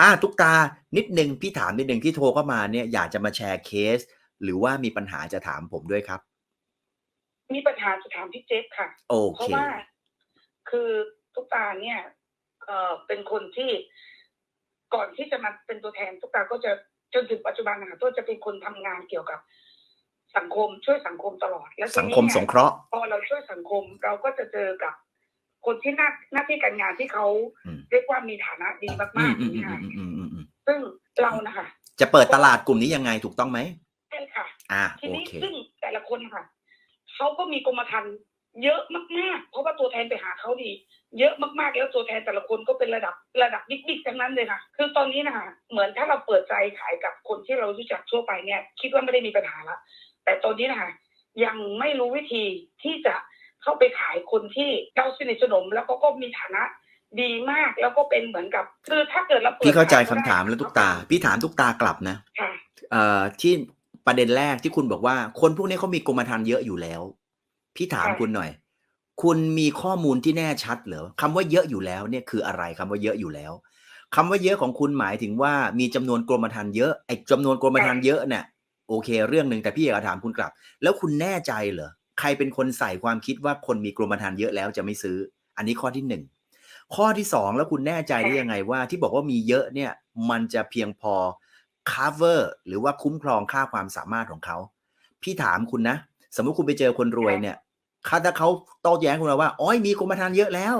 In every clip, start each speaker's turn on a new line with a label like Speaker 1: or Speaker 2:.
Speaker 1: อ่าทุกตานิดนึงพี่ถามนิดนึงที่โทรเข้ามาเนี่ยอยากจะมาแชร์เคส หรือว่ามีปัญหาจะถามผมด้วยครับ
Speaker 2: มีปัญหาจะถามพี่เจฟค่ะ
Speaker 1: โอ
Speaker 2: เพ
Speaker 1: เค
Speaker 2: ราะว่า คือตุ๊กตาเนี่ยเอ่อเป็นคนที่ก่อนที่จะมาเป็นตัวแทนตุ๊กตาก็จะจนถึงปัจจุบันนะคะตัวจะเป็นคนทำงานเกี่ยวกับ สังคมช่วยสังคมตลอด และที
Speaker 1: สัง
Speaker 2: นี้
Speaker 1: คม
Speaker 2: เนี่ย
Speaker 1: สงเคราะห์
Speaker 2: พอเราช่วยสังคมเราก็จะเจอกับ คนที่หน้าหน้าที่การงานที่เขา
Speaker 1: อืม
Speaker 2: เรียกว่ามีฐานะดี
Speaker 1: อื
Speaker 2: มามก
Speaker 1: อื
Speaker 2: ๆ
Speaker 1: ม
Speaker 2: นี่
Speaker 1: อื
Speaker 2: ค่ะ
Speaker 1: มอืมอืมอืม
Speaker 2: ซึ่งเรานะคะ
Speaker 1: จะเปิดตลาดกลุ่มนี้ยังไงถูกต้องไหม
Speaker 2: ใช่ค่ะ
Speaker 1: อ่า
Speaker 2: ที
Speaker 1: โอ
Speaker 2: นี้
Speaker 1: เค
Speaker 2: ซึ่งแต่ละคนค่ะเขาก็มีกรมธรรม์เยอะมากๆ เพราะว่าตัวแทนไปหาเขาดี เยอะมากๆ แล้วตัวแทนแต่ละคนก็เป็นระดับระดับบิ๊กๆทั้งนั้นเลยค่ะคือตอนนี้นะคะเหมือนถ้าเราเปิดใจขายกับคนที่เรารู้จักทั่วไปเนี่ย คิดว่าไม่ได้มีปัญหาละแต่ตอนนี้นะคะยังไม่รู้วิธีที่จะ เข้าไปขายคนที่เราสนิทสนมแล้วก็ก็มีฐานะดีมากแล้วก็เป็นเหมือนกับคือถ้าเกิดเราปิด
Speaker 1: พี่เข้าใจ
Speaker 2: ขย
Speaker 1: คำ
Speaker 2: ก็ได้
Speaker 1: ถามแล้วทุกตา พี่ถามทุกตากลับนะ
Speaker 2: ค่ะ
Speaker 1: เอ่อที่ประเด็นแรกที่คุณบอกว่า คนพวกนี้เขามีกรมธรรม์เยอะอยู่แล้ว พี่ถาม
Speaker 2: ค่ะ
Speaker 1: คุณหน่อย คุณมีข้อมูลที่แน่ชัดเหรอคำว่าเยอะอยู่แล้วเนี่ยคืออะไรคำว่าเยอะอยู่แล้วคำว่าเยอะของคุณหมายถึงว่ามีจำนวนกรมธรรม์เยอะไอ้จำนวนกรมธรรม์เยอะเนี่ยโอเค เรื่องหนึ่งแต่พี่อยากจะถามคุณกลับ แล้วคุณแน่ใจเหรอ ใครเป็นคนใส่ความคิดว่าคนมีกรมธรรม์เยอะแล้วจะไม่ซื้อ อันนี้ข้อที่หนึ่งข้อที่สองแล้วคุณแน่ใจได้ยังไงว่า ที่บอกว่ามีเยอะเนี่ยมันจะเพียงพอ cover หรือว่าคุ้มครองค่าความสามารถของเขา พี่ถามคุณนะ สมมุติคุณไปเจอคนรวยเนี่ยถ้าเขาโต้แย้งคุณว่าอ๋อยมีกรมธรรม์เยอะแล้ว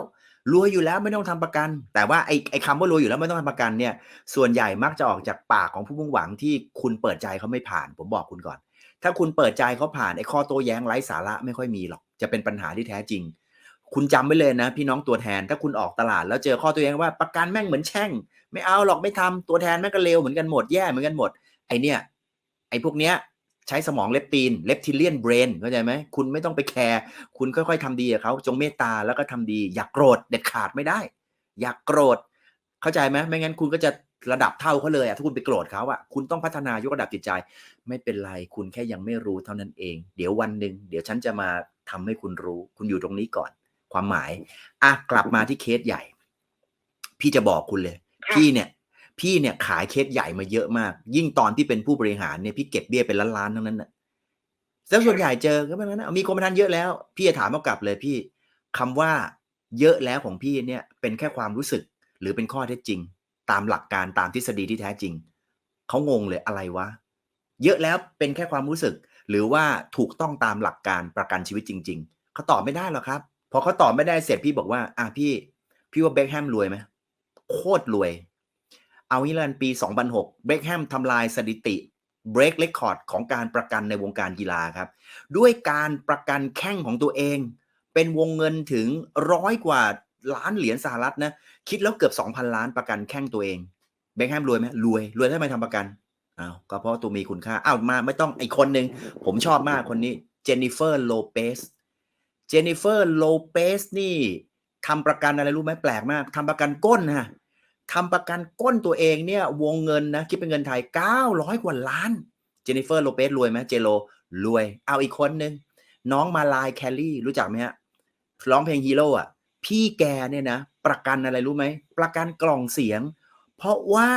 Speaker 1: รวยอยู่แล้วไม่ต้องทำประกัน แต่ว่าไอ้ไอ้คำว่ารวยอยู่แล้วไม่ต้องทำประกันเนี่ย ส่วนใหญ่มักจะออกจากปากของผู้มุ่งหวังที่คุณเปิดใจเขาไม่ผ่าน ผมบอกคุณก่อน ถ้าคุณเปิดใจเขาผ่านไอ้ข้อโต้แย้งไร้สาระไม่ค่อยมีหรอก จะเป็นปัญหาที่แท้จริง คุณจำไว้เลยนะ พี่น้องตัวแทน ถ้าคุณออกตลาด แล้วเจอข้อโตัวแย้งว่าประกันแม่งเหมือนแช่ง ไม่เอาหรอกไม่ทำตัวแทนแม่งก็เลวเหมือนกันหมดแย่เหมือนกันหมด ไอเนี่ยไอพวกเนี้ยใช้สมองเลปตีนเลปทิเลียนเบรนเข้าใจไหมคุณไม่ต้องไปแคร์คุณค่อยๆทำดีกับเขาจงเมตตาแล้วก็ทำดี อย่ากโกรธเด็ดขาดไม่ได้ อย่ากโกรธเข้าใจไหมไม่งั้นคุณก็จะ ระดับเท่าเขาเลยอะถ้าคุณไปโกรธเขาอะคุณต้องพัฒนายกระดับจิตใจ ไม่เป็นไรคุณแค่ยังไม่รู้เท่านั้นเอง เดี๋ยววันหนึ่งเดี๋ยวฉันจะมาทำให้คุณรู้ คุณอยู่ตรงนี้ก่อน ความหมายอะกลับมาที่เคสใหญ่ พี่จะบอกคุณเลย
Speaker 2: ค่ะ
Speaker 1: พี่เนี่ยพี่เนี่ยขายเคสใหญ่มาเยอะมาก ยิ่งตอนที่เป็นผู้บริหารเนี่ยพี่เก็บเบี้ยเป็นล้านๆทั้งนั้นน่ะแล้วส่วนใหญ่เจอก็แบบนั้นนะมีกรมธรรม์เยอะแล้ว พี่จะถามเขากลับเลยพี่คำว่าเยอะแล้วของพี่เนี่ย เป็นแค่ความรู้สึกหรือเป็นข้อเท็จจริง ตามหลักการตามทฤษฎีที่แท้จริง เขางงเลยอะไรวะ เยอะแล้วเป็นแค่ความรู้สึก หรือว่าถูกต้องตามหลักการประกันชีวิตจริง ๆ เขาตอบไม่ได้หรอกครับ พอเขาตอบไม่ได้เสร็จพี่บอกว่า อะพี่ พี่ว่าเบคแฮมรวยไหมโคตรรวย เอางี้ละกันปี 2006 เบคแฮมทำลายสถิติเบรกเรคคอร์ดของการประกันในวงการกีฬาครับ ด้วยการประกันแข้งของตัวเอง เป็นวงเงินถึงร้อยกว่า ล้านเหรียญสหรัฐนะคิดแล้วเกือบ 2,000 ล้านประกันแข้งตัวเองเบคแฮมรวยไหมรวยรวยทำไมทำประกันอ้าวก็เพราะตัวมีคุณค่าอ้าวมาไม่ต้องอีกคนหนึ่งผมชอบมากคนนี้เจนนิเฟอร์โลเปสเจนนิเฟอร์โลเปสนี่ทำประกันอะไรรู้ไหมแปลกมากทำประกันก้นนะทำประกันก้นตัวเองเนี่ยวงเงินนะคิดเป็นเงินไทย 900 กว่าล้านเจนนิเฟอร์โลเปสรวยไหมเจโลรวย เอาอีกคนหนึ่งน้องมาลายแคลรี่รู้จักไหมฮะร้องเพลงฮีโร่อะ พี่แกเนี่ยนะ ประกันอะไรรู้ไหม ประกันกล่องเสียง เพราะว่า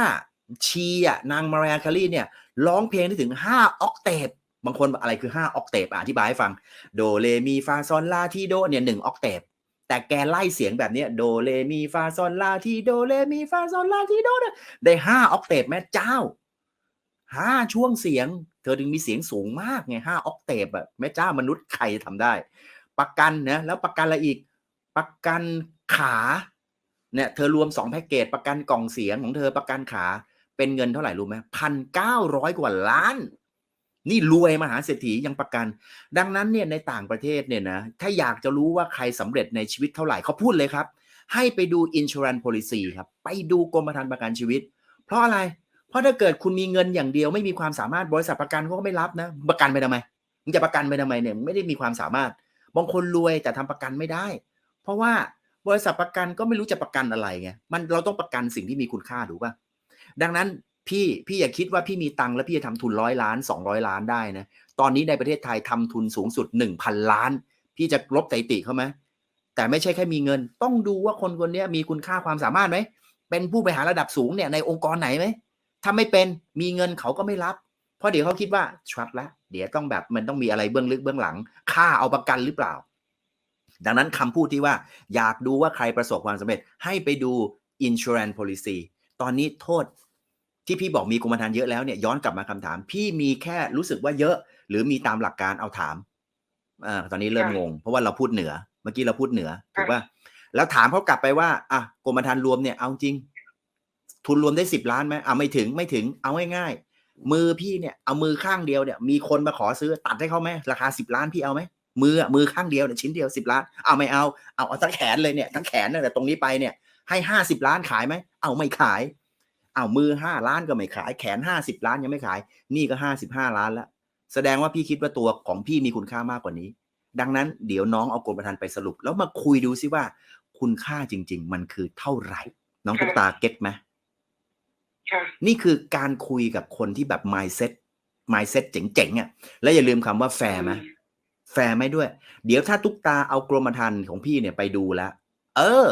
Speaker 1: ชีอะนางมาราแคลรี่เนี่ย ร้องเพลงได้ถึง 5 ออกเตปบางคนอะไรคือ 5 ออกเตปอธิบายให้ฟัง โดเรมีฟาซอนลาทีโดเนี่ยหนึ่งออกเตปแต่แกไล่เสียงแบบนี้โดเรมีฟาซอนลาทีโดเรมีฟาซอนลาทีโดเนี่ยได้ห้าออกเตปแม่เจ้าห้าช่วงเสียง เธอถึงมีเสียงสูงมากไงห้าออกเตปอะแม่เจ้ามนุษย์ใครจะทำได้ ประกันนะแล้วประกันอะไรอีก ประกันขาเนี่ยเธอรวมสองแพ็กเกจประกันกล่องเสียงของเธอประกันขาเป็นเงินเท่าไหร่รู้ไหมพันเก้าร้อยกว่าล้าน นี่รวยมหาเศรษฐียังประกัน ดังนั้นเนี่ยในต่างประเทศเนี่ยนะถ้าอยากจะรู้ว่าใครสำเร็จในชีวิตเท่าไหร่เขาพูดเลยครับ ให้ไปดู insurance policy ครับ ไปดูกรมธรรม์ประกันชีวิต เพราะอะไร เพราะถ้าเกิดคุณมีเงินอย่างเดียวไม่มีความสามารถบริษัทประกันเขาก็ไม่รับนะ ประกันไปทำไมมึงจะประกันไปทำไมเนี่ยไม่ได้มีความสามารถบางคนรวยแต่ทำประกันไม่ได้ เพราะว่าบริษัทประกันก็ไม่รู้จะประกันอะไรไงมันเราต้องประกันสิ่งที่มีคุณค่าถูกป่ะดังนั้นพี่พี่อย่าคิดว่าพี่มีตังค์แล้วพี่จะทำทุนร้อยล้านสองร้อยล้านได้นะตอนนี้ในประเทศไทยทำทุนสูงสุดหนึ่งพันล้าน พี่จะลบสถิติเขาไหมแต่ไม่ใช่แค่มีเงิน ต้องดูว่าคนคนนี้มีคุณค่าความสามารถไหมเป็นผู้บริหารระดับสูงเนี่ยในองค์กรไหนไหมถ้าไม่เป็นมีเงินเขาก็ไม่รับ เพราะเดี๋ยวเขาคิดว่าชัดละเดี๋ยวต้องแบบมันต้องมีอะไรเบื้องลึกเบื้องหลัง ค่าเอาประกันหรือเปล่า ดังนั้นคำพูดที่ว่าอยากดูว่าใครประสบความสำเร็จให้ไปดู insurance policy ตอนนี้โทษที่พี่บอกมีกรมธรรม์เยอะแล้วเนี่ยย้อนกลับมาคำถาม พี่มีแค่รู้สึกว่าเยอะ หรือมีตามหลักการเอาถามอ่าตอนนี้เริ่ม
Speaker 2: ค่ะ
Speaker 1: งง เพราะว่าเราพูดเหนือ เมื่อกี้เราพูดเหนือถูกป่ะแล้วถามเขากลับไปว่าอะกรมธรรม์รวมเนี่ยเอาจริง ทุนรวมได้สิบล้านไหมอะไม่ถึงไม่ถึงเอาง่ายๆมือพี่เนี่ยเอามือข้างเดียวเนี่ยมีคนมาขอซื้อตัดให้เขาไหมราคาสิบล้านพี่เอาไหม มืออะมือข้างเดียวเนี่ยชิ้นเดียวสิบล้านเอาไม่เอาเอาเอาทั้งแขนเลยเนี่ยทั้งแขนตั้งแต่ตรงนี้ไปเนี่ยให้ห้าสิบล้านขายไหมเอาไม่ขาย เอามือห้าล้านก็ไม่ขาย แขนห้าสิบล้านยังไม่ขาย นี่ก็ห้าสิบห้าล้านแล้ว แสดงว่าพี่คิดว่าตัวของพี่มีคุณค่ามากกว่านี้ ดังนั้นเดี๋ยวน้องเอากรมธรรม์ไปสรุป แล้วมาคุยดูซิว่า คุณค่าจริง ๆ มันคือเท่าไหร่ น้องตุ๊กตาเก็ตไหม
Speaker 2: ค่ะ
Speaker 1: นี่คือการคุยกับคนที่แบบ mindset mindset เจ๋งๆอะ และอย่าลืมคำว่าแฟร์ไหม แฟร์ไหมด้วย เดี๋ยวถ้าตุ๊กตาเอากรมธรรม์ของพี่เนี่ยไปดูแล้วเออ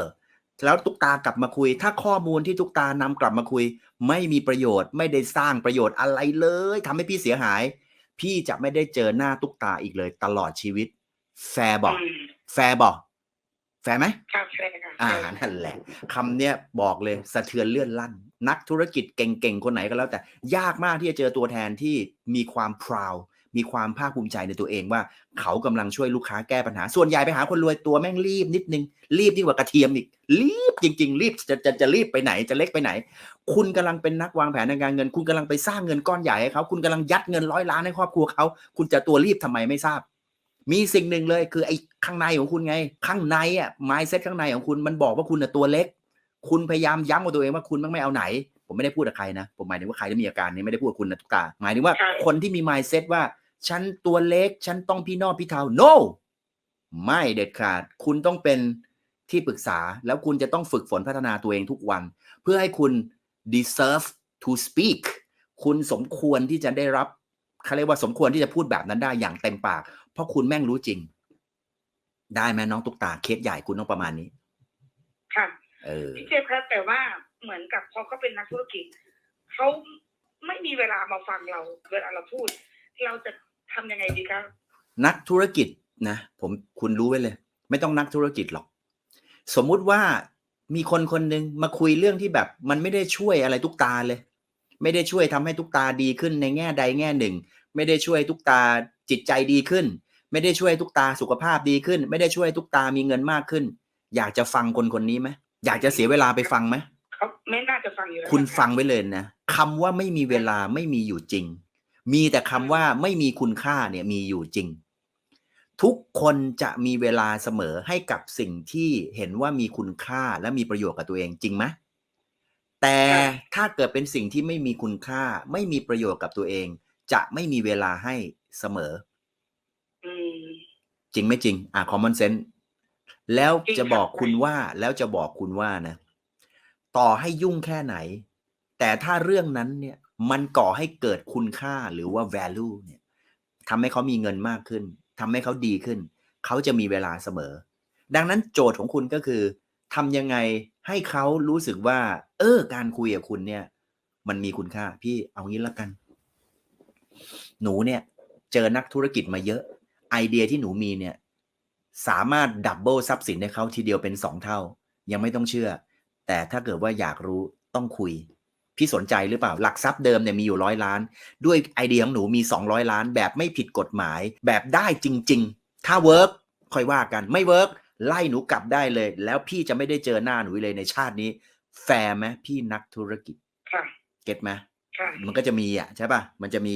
Speaker 1: แล้วตุ๊กตากลับมาคุย ถ้าข้อมูลที่ตุ๊กตานำกลับมาคุย ไม่มีประโยชน์ไม่ได้สร้างประโยชน์อะไรเลยทำให้พี่เสียหาย พี่จะไม่ได้เจอหน้าตุ๊กตาอีกเลย ตลอดชีวิต แฟร์บอก
Speaker 2: อืม
Speaker 1: แฟร์บอกแฟร์ไหม
Speaker 2: ค่ะแฟร์ค่ะ
Speaker 1: อ่า
Speaker 2: แฟร์
Speaker 1: นั่นแหละคำเนี้ยบอกเลยสะเทือนเลื่อนลั่น นักธุรกิจเก่งๆ คนไหนก็แล้วแต่ยากมากที่จะเจอตัวแทนที่มีความ proud มีความภาคภูมิใจในตัวเองว่า เขากำลังช่วยลูกค้าแก้ปัญหา ส่วนใหญ่ไปหาคนรวยตัวแม่งรีบนิดนึง รีบยิ่งกว่ากระเทียมอีก รีบจริง ๆ รีบจะจะจะรีบไปไหนจะเล็กไปไหน คุณกำลังเป็นนักวางแผนทางการเงิน คุณกำลังไปสร้างเงินก้อนใหญ่ให้เขาคุณกำลังยัดเงินร้อยล้านให้ครอบครัวเขาคุณจะตัวรีบทำไมไม่ทราบ มีสิ่งหนึ่งเลยคือไอ้ข้างในของคุณไง ข้างในอะ mindset ข้างในของคุณมันบอกว่าคุณน่ะตัวเล็ก คุณพยายามย้ำกับตัวเองว่าคุณไม่เอาไหนผมไม่ได้พูดกับใครนะ ผมหมายถึงว่าใครที่มีอาการนี้ไม่ได้พูดกับคุณนะทุกตาหมายถึงว่าคนที่มี mindset ว่า ฉันตัวเล็ก ฉันต้องพี่นอกพี่เทา no ไม่เด็ดขาด คุณต้องเป็นที่ปรึกษา แล้วคุณจะต้องฝึกฝนพัฒนาตัวเองทุกวัน เพื่อให้คุณ deserve to speak คุณสมควรที่จะได้รับเขาเรียกว่าสมควรที่จะพูดแบบนั้นได้อย่างเต็มปาก เพราะคุณแม่งรู้จริง ได้ไหมน้องตุ๊กตาเคสใหญ่คุณต้องประมาณนี้
Speaker 2: ค่ะ
Speaker 1: เออ
Speaker 2: พี่เจฟครับแต่ว่าเหมือนกับพอเขาเป็นนักธุรกิจเขาไม่มีเวลามาฟังเราเวลาเราพูด เราจะ ทำยังไงดีครับ
Speaker 1: นักธุรกิจนะผมคุณรู้ไว้เลย ไม่ต้องนักธุรกิจหรอก สมมุติว่ามีคนคนหนึ่งมาคุยเรื่องที่แบบ มันไม่ได้ช่วยอะไรตุ๊กตาเลย ไม่ได้ช่วยทำให้ตุ๊กตาดีขึ้นในแง่ใดแง่หนึ่ง ไม่ได้ช่วยตุ๊กตาจิตใจดีขึ้น ไม่ได้ช่วยตุ๊กตาสุขภาพดีขึ้น ไม่ได้ช่วยตุ๊กตามีเงินมากขึ้น อยากจะฟังคนคนนี้ไหมอยากจะเสียเวลาไปฟังไหม
Speaker 2: เขาไม่น่าจะฟังอยู่แล้ว
Speaker 1: คุณ
Speaker 2: นะะ
Speaker 1: ฟังไว้เลยนะคำว่าไม่มีเวลาไม่มีอยู่จริง มีแต่คำว่าไม่มีคุณค่าเนี่ยมีอยู่จริง ทุกคนจะมีเวลาเสมอให้กับสิ่งที่เห็นว่ามีคุณค่าและมีประโยชน์กับตัวเองจริงไหมแต่ถ้าเกิดเป็นสิ่งที่ไม่มีคุณค่า ไม่มีประโยชน์กับตัวเอง จะไม่มีเวลาให้เสมอ
Speaker 2: อืม
Speaker 1: จริงไม่จริง อะ common sense แล้ว
Speaker 2: จริง
Speaker 1: จะบอก
Speaker 2: ค่ะ
Speaker 1: คุณว่า แล้วจะบอกคุณว่านะ ต่อให้ยุ่งแค่ไหน แต่ถ้าเรื่องนั้นเนี่ย มันก่อให้เกิดคุณค่าหรือว่า value เนี่ยทำให้เขามีเงินมากขึ้นทำให้เขาดีขึ้น เขาจะมีเวลาเสมอ ดังนั้นโจทย์ของคุณก็คือทำยังไงให้เขารู้สึกว่า เออ การคุยกับคุณเนี่ย มันมีคุณค่า พี่เอางี้แล้วกัน หนูเนี่ย เจอนักธุรกิจมาเยอะ ไอเดียที่หนูมีเนี่ย สามารถดับเบิลทรัพย์สินให้เขาทีเดียวเป็นสองเท่า ยังไม่ต้องเชื่อ แต่ถ้าเกิดว่าอยากรู้ต้องคุย พี่สนใจหรือเปล่า หลักทรัพย์เดิมเนี่ยมีอยู่ร้อยล้าน ด้วยไอเดียของหนูมี 200 ล้าน แบบไม่ผิดกฎหมาย แบบได้จริง ๆ ถ้าเวิร์กค่อยว่ากันไม่เวิร์กไล่หนูกลับได้เลย แล้วพี่จะไม่ได้เจอหน้าหนูเลยในชาตินี้ แฟร์ไหมพี่นักธุรกิจ
Speaker 2: ค่ะ
Speaker 1: เก็ตไหม
Speaker 2: ค่ะ
Speaker 1: มันก็จะมีอะใช่ป่ะ มันจะมี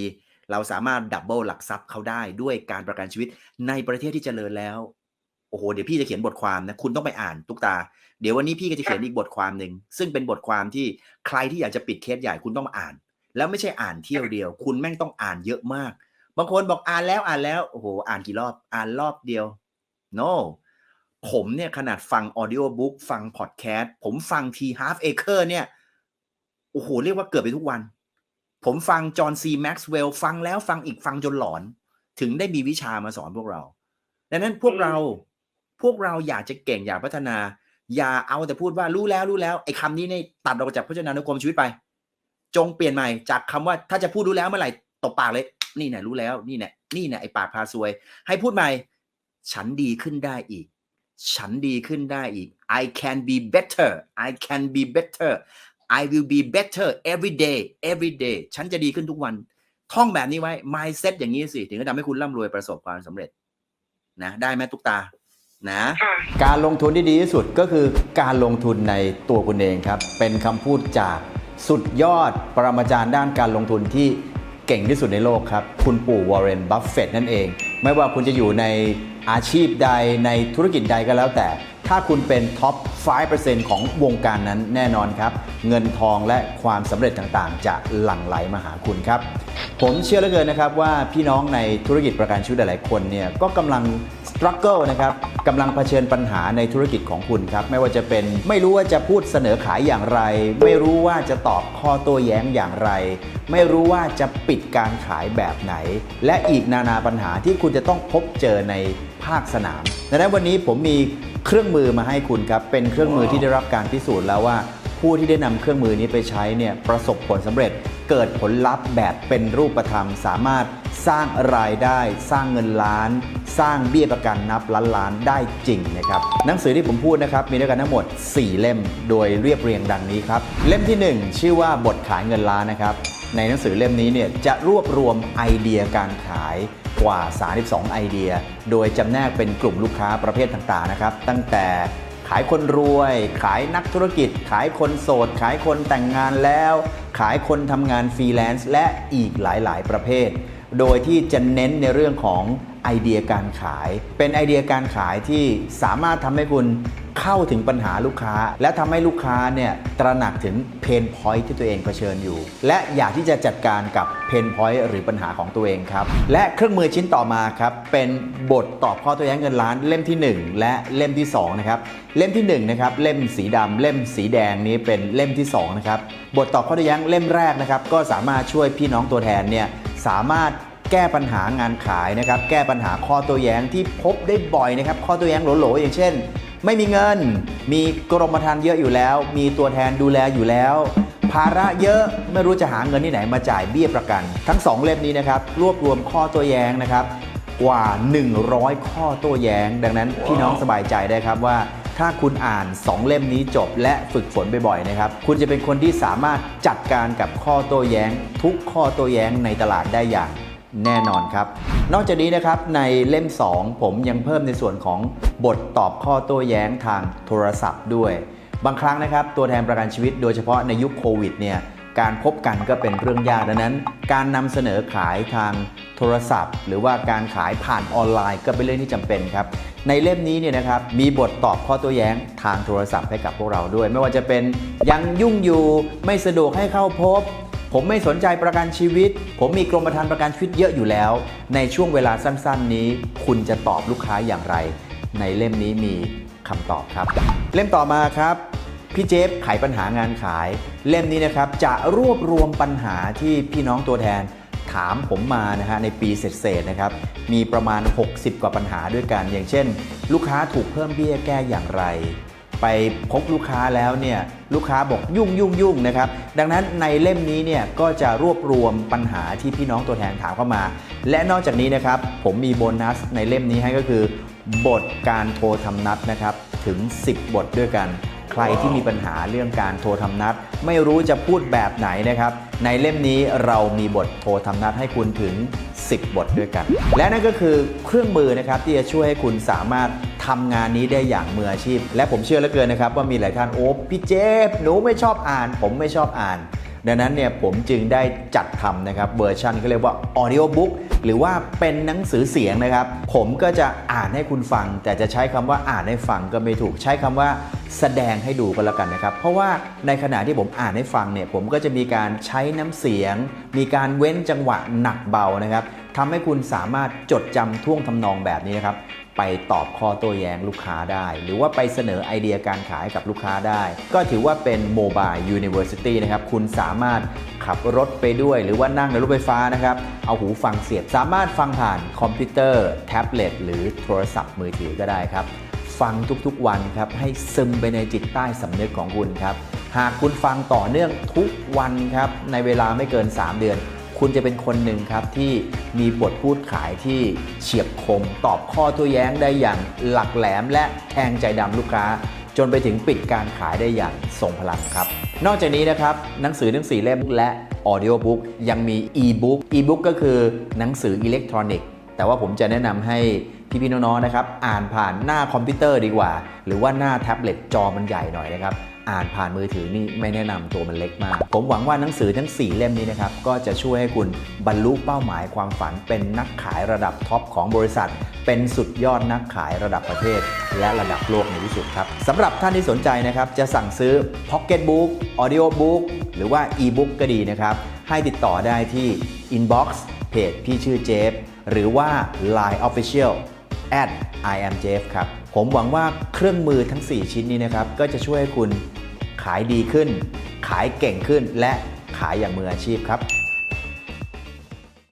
Speaker 1: เราสามารถดับเบิลหลักทรัพย์เขาได้ด้วยการประกันชีวิตในประเทศที่เจริญแล้ว โอ้โห เดี๋ยวพี่จะเขียนบทความนะ คุณต้องไปอ่านตุกตา เดี๋ยววันนี้พี่ก็จะเขียนอีกบทความหนึ่ง ซึ่งเป็นบทความที่ใครที่อยากจะปิดเคสใหญ่คุณต้องมาอ่าน แล้วไม่ใช่อ่านเที่ยวเดียว คุณแม่งต้องอ่านเยอะมาก บางคนบอกอ่านแล้วอ่านแล้ว โอ้โห อ่านกี่รอบ อ่านรอบเดียว no ผมเนี่ยขนาดฟังออดิโอบุ๊กฟังพอดแคสต์ผมฟังที half acre เนี่ย โอ้โห เรียกว่าเกือบไปทุกวัน ผมฟังจอห์นซีแม็กซ์เวลล์ฟังแล้วฟังอีกฟังจนหลอน ถึงได้มีวิชามาสอนพวกเรา ดังนั้นพวกเรา พวกเราอยากจะเก่งอยากพัฒนา
Speaker 3: อย่าเอาแต่พูดว่ารู้แล้วรู้แล้วไอ้คำนี้เนี่ยตัดออกจากพจนานุกรมชีวิตไป จงเปลี่ยนใหม่จากคำว่าถ้าจะพูดรู้แล้วเมื่อไหร่ตบปากเลย นี่เนี่ยรู้แล้วนี่เนี่ยนี่เนี่ยไอ้ปากพาซวย ให้พูดใหม่ ฉันดีขึ้นได้อีก ฉันดีขึ้นได้อีก I can be better I can be better I will be better every day every day ฉันจะดีขึ้นทุกวัน ท่องแบบนี้ไว้ mindset อย่างนี้สิ ถึงจะทำให้คุณร่ำรวยประสบความสำเร็จ นะ ได้ไหมตุกตา นะ
Speaker 2: ค่ะ
Speaker 1: การลงทุนที่ดีที่สุดก็คือการลงทุนในตัวคุณเองครับ เป็นคำพูดจากสุดยอดปรมาจารย์ด้านการลงทุนที่เก่งที่สุดในโลกครับ คุณปู่วอร์เรน บัฟเฟตนั่นเอง ไม่ว่าคุณจะอยู่ในอาชีพใดในธุรกิจใดก็แล้วแต่ ถ้าคุณเป็นท็อป 5%ของวงการนั้นแน่นอนครับ เงินทองและความสำเร็จต่างๆ จะหลั่งไหลมาหาคุณครับ ผมเชื่อเหลือเกินนะครับว่าพี่น้องในธุรกิจประกันชีวิตหลายๆคนเนี่ยก็กำลัง struggle นะครับกำลังเผชิญปัญหาในธุรกิจของคุณครับ ไม่ว่าจะเป็นไม่รู้ว่าจะพูดเสนอขายอย่างไร ไม่รู้ว่าจะตอบข้อโต้แย้งอย่างไร ไม่รู้ว่าจะปิดการขายแบบไหน และอีกนานาปัญหาที่คุณจะต้องพบเจอในภาคสนามดังนั้นวันนี้ผมมีเครื่องมือมาให้คุณครับ เป็นเครื่องมือที่ได้รับการพิสูจน์แล้วว่า ผู้ที่ได้นำเครื่องมือนี้ไปใช้เนี่ยประสบผลสำเร็จเกิดผลลัพธ์แบบเป็นรูปธรรมสามารถ สร้างรายได้ สร้างเงินล้าน สร้างเบี้ยประกันนับล้านล้านได้จริงนะครับหนังสือที่ผมพูดนะครับมีด้วยกันทั้งหมด 4 เล่มโดยเรียบเรียงดังนี้ครับเล่มที่ 1 ชื่อว่าบทขายเงินล้านนะครับในหนังสือเล่มนี้เนี่ยจะรวบรวมไอเดียการขายกว่า 32 ไอเดีย โดยจำแนกเป็นกลุ่มลูกค้าประเภทต่างๆนะครับ ตั้งแต่ขายคนรวย ขายนักธุรกิจ ขายคนโสด ขายคนแต่งงานแล้ว ขายคนทำงานฟรีแลนซ์และอีกหลายๆ ประเภท โดยที่จะเน้นในเรื่องของไอเดียการขาย เป็นไอเดียการขายที่สามารถทำให้คุณเข้าถึงปัญหาลูกค้า และทำให้ลูกค้าเนี่ยตระหนักถึงเพนพอยท์ที่ตัวเองเผชิญอยู่ และอยากที่จะจัดการกับเพนพอยต์หรือปัญหาของตัวเองครับ และเครื่องมือชิ้นต่อมาครับ เป็นบทตอบข้อตัวแย้งเงินล้านเล่มที่ 1 และเล่มที่2นะครับเล่มที่1นะครับเล่มสีดำเล่มสีแดงนี้เป็นเล่มที่2นะครับบทตอบข้อตัวแย้งเล่มแรกนะครับก็สามารถช่วยพี่น้องตัวแทนเนี่ย สามารถแก้ปัญหางานขายนะครับ แก้ปัญหาข้อตัวแย้งที่พบได้บ่อยนะครับ ข้อตัวแย้งโหลๆอย่างเช่น ไม่มีเงิน มีกรมธรรม์เยอะอยู่แล้ว มีตัวแทนดูแลอยู่แล้ว ภาระเยอะไม่รู้จะหาเงินที่ไหนมาจ่ายเบี้ยประกัน ทั้ง 2 เล่มนี้นะครับ รวบรวมข้อตัวแย้งนะครับ กว่า 100 ข้อโต้แย้ง ดังนั้นพี่น้องสบายใจได้ครับว่า ถ้าคุณอ่าน 2 เล่มนี้จบและฝึกฝนบ่อยๆนะครับ คุณจะเป็นคนที่สามารถจัดการกับข้อโต้แย้ง ทุกข้อโต้แย้งในตลาดได้อย่างแน่นอนครับ นอกจากนี้นะครับในเล่ม 2 ผมยังเพิ่มในส่วนของบทตอบข้อโต้แย้งทางโทรศัพท์ด้วย บางครั้งนะครับตัวแทนประกันชีวิตโดยเฉพาะในยุคโควิดเนี่ยการพบกันก็เป็นเรื่องยากดังนั้น การนำเสนอขายทาง โทรศัพท์ หรือว่าการขายผ่านออนไลน์ก็เป็นเรื่องที่จำเป็นครับ ในเล่มนี้เนี่ยนะครับมีบทตอบข้อโต้แย้งทางโทรศัพท์ให้กับพวกเราด้วย ไม่ว่าจะเป็นยังยุ่งอยู่ไม่สะดวกให้เข้าพบ ผมไม่สนใจประกันชีวิต ผมมีกรมธรรม์ประกันชีวิตเยอะอยู่แล้ว ในช่วงเวลาสั้น ๆ นี้ คุณจะตอบลูกค้าอย่างไร ในเล่มนี้มีคำตอบครับ เล่มต่อมาครับพี่เจฟไขปัญหางานขาย เล่มนี้นะครับจะรวบรวมปัญหาที่พี่น้องตัวแทน ถามผมมานะฮะในปีเศษๆนะครับมีประมาณ 60 กว่าปัญหาด้วยกัน อย่างเช่น ลูกค้าถูกเพิ่มเบี้ยแก้อย่างไร ไปพบลูกค้าแล้วเนี่ยลูกค้าบอกยุ่งยุ่งยุ่งนะครับดังนั้นในเล่มนี้เนี่ยก็จะรวบรวมปัญหาที่พี่น้องตัวแทนถามเข้ามา และนอกจากนี้นะครับผมมีโบนัสในเล่มนี้ให้ก็คือบทการโทรทำนัดนะครับถึง 10 บทด้วยกัน ใครที่มีปัญหาเรื่องการโทรทำนัด ไม่รู้จะพูดแบบไหนนะครับ ในเล่มนี้เรามีบทโทรทำนัดให้คุณถึง 10 บทด้วยกัน และนั่นก็คือเครื่องมือนะครับที่จะช่วยให้คุณสามารถทำงานนี้ได้อย่างมืออาชีพ และผมเชื่อเหลือเกินนะครับว่ามีหลายท่านโอ้พี่เจฟหนูไม่ชอบอ่าน ผมไม่ชอบอ่านดังนั้นเนี่ยผมจึงได้จัดทำนะครับเวอร์ชันเขาเรียกว่า audio book หรือว่าเป็นหนังสือเสียงนะครับ ผมก็จะอ่านให้คุณฟัง แต่จะใช้คำว่าอ่านให้ฟังก็ไม่ถูกใช้คำว่า แสดงให้ดูก็แล้วกันนะครับ เพราะว่าในขณะที่ผมอ่านให้ฟังเนี่ยผมก็จะมีการใช้น้ำเสียง มีการเว้นจังหวะหนักเบานะครับทำให้คุณสามารถจดจำท่วงทำนองแบบนี้นะครับไปตอบข้อโต้แย้งลูกค้าได้ หรือว่าไปเสนอไอเดียการขายกับลูกค้าได้ ก็ถือว่าเป็นโมบายยูนิเวอร์ซิตี้นะครับ คุณสามารถขับรถไปด้วย หรือว่านั่งในรถไฟฟ้านะครับ เอาหูฟังเสียบ สามารถฟังผ่านคอมพิวเตอร์ แท็บเล็ต หรือโทรศัพท์มือถือก็ได้ครับ ฟังทุกๆวันครับ ให้ซึมไปในจิตใต้สำนึกของคุณครับ หากคุณฟังต่อเนื่องทุกวันครับ ในเวลาไม่เกิน 3 เดือน คุณจะเป็นคนหนึ่งครับที่มีบทพูดขายที่เฉียบคม ตอบข้อโตัวแย้งได้อย่างหลักแหลม และแทงใจดำลูกค้า จนไปถึงปิดการขายได้อย่างทรงพลังครับ นอกจากนี้นะครับหนังสือทั้ง4เล่มและออดิโอบุ๊กยังมีอีบุ๊กอีบุ๊กก็คือหนังสืออิเล็กทรอนิกส์แต่ว่าผมจะแนะนำให้ พี่ๆน้องๆนะครับอ่านผ่านหน้าคอมพิวเตอร์ดีกว่า หรือว่าหน้าแท็บเล็ตจอมันใหญ่หน่อยนะครับอ่านผ่านมือถือนี่ไม่แนะนำตัวมันเล็กมาก ผมหวังว่าหนังสือทั้ง 4 เล่มนี้นะครับ ก็จะช่วยให้คุณบรรลุเป้าหมายความฝัน เป็นนักขายระดับท็อปของบริษัท เป็นสุดยอดนักขายระดับประเทศ และระดับโลกในที่สุดครับสำหรับท่านที่สนใจนะครับ จะสั่งซื้อ Pocket Book Audio Book หรือว่า e-book ก็ดีนะครับ ให้ติดต่อได้ที่ inbox เพจพี่ชื่อเจฟหรือว่า Line Official at I am Jeff ครับ ผมหวังว่าเครื่องมือทั้ง 4 ชิ้นนี้นะครับ ก็จะช่วยให้คุณขายดีขึ้น ขายเก่งขึ้นและขายอย่างมืออาชีพครับ